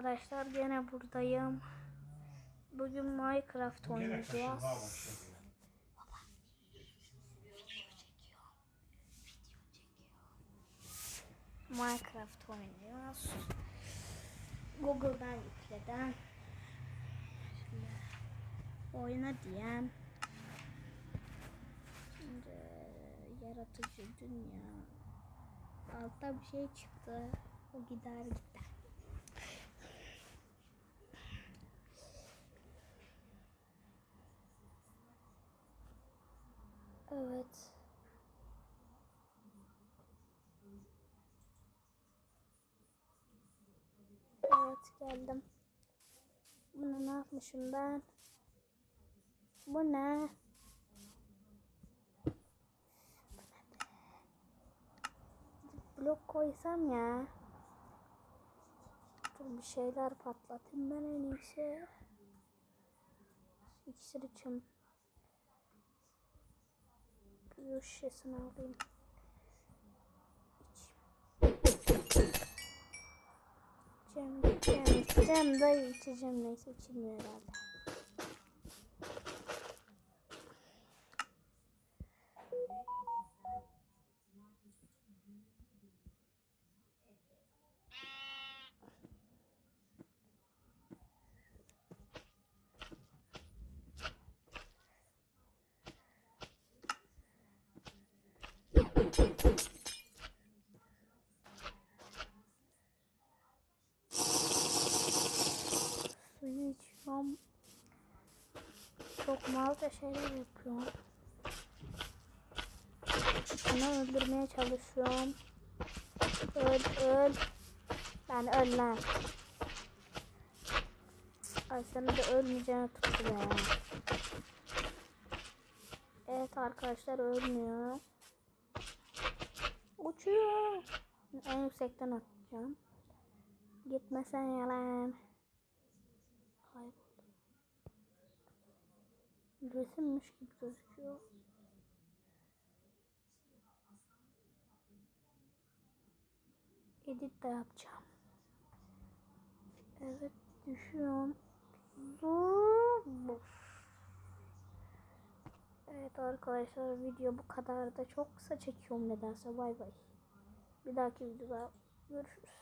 arkadaşlar gene buradayım. Bugün Minecraft oynayacağız. Minecraft oynuyoruz. Google'dan yükleden. Şimdi oyna diyem. Şimdi yaratıcı dünya. Altta bir şey çıktı. O gider gider. Evet. Evet geldim. Bunu ne yapmışım ben? Bu ne? Blok koysam ya. Dur bir şeyler patlatayım ben en iyisi. İksir içim. Bir şişesini alayım. İçeceğim, içeceğim, içeceğim da içeceğim neyse içilmiyor herhalde. İçiyorum. Çok malca şeyler yapıyorum. Bunu öldürmeye çalışıyorum. Öl öl. Ben öl lan. Ay senin de ölmeyeceğini tuttu be. Evet arkadaşlar ölmüyor. Uçuyor. En yüksekten atacağım. Gitmesen yalan. Resimmiş gibi gözüküyor. Edit de yapacağım. Evet düşüyorum. Zor. Evet arkadaşlar video bu kadar da çok kısa çekiyorum nedense bay bay. Bir dahaki videoda görüşürüz.